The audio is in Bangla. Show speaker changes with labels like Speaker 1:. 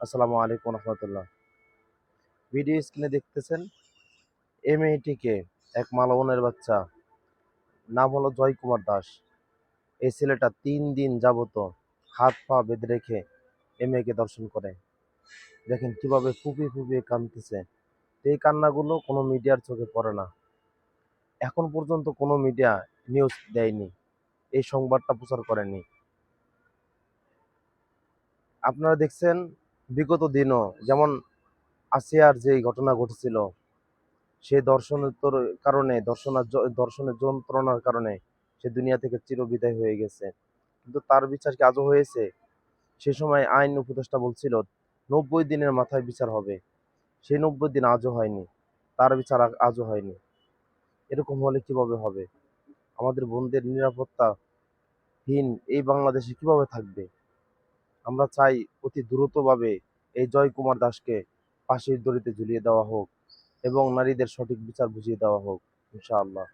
Speaker 1: আসসালামু আলাইকুম রহমতুল্লাহ। ভিডিও স্ক্রিনে দেখতেছেন এই মেয়েটিকে এক মালবনের বাচ্চা। নাম হলো জয় কুমার দাস। এই ছেলেটা তিন দিন যাবত হাত পা বেঁধে রেখে এ মেয়েকে দর্শন করে। দেখেন কীভাবে ফুপিয়ে ফুপিয়ে কাঁদতেছে। এই কান্নাগুলো কোনো মিডিয়ার চোখে পড়ে না। এখন পর্যন্ত কোনো মিডিয়া নিউজ দেয়নি। এই সংবাদটা প্রচার করেনি। আপনারা দেখছেন বিগত দিনও, যেমন আসিয়ার যে ঘটনা ঘটেছিল, সেই দর্শনের কারণে দর্শনার দর্শনের যন্ত্রণার কারণে সে দুনিয়া থেকে চিরবিদায় হয়ে গেছে। কিন্তু তার বিচার কি আজও হয়েছে? সে সময় আইন উপদেষ্টা বলছিল, নব্বই দিনের মাথায় বিচার হবে। সেই নব্বই দিন আজও হয়নি। তার বিচার আজও হয়নি। এরকম হলে কীভাবে হবে? আমাদের বোনদের নিরাপত্তাহীন এই বাংলাদেশে কীভাবে থাকবে? আমরা চাই অতি দ্রুতভাবে এই জয় কুমার দাসকে ফাঁসির দড়িতে ঝুলিয়ে দেওয়া হোক এবং নারীদের সঠিক বিচার বুঝিয়ে দেওয়া হোক, ইনশাআল্লাহ।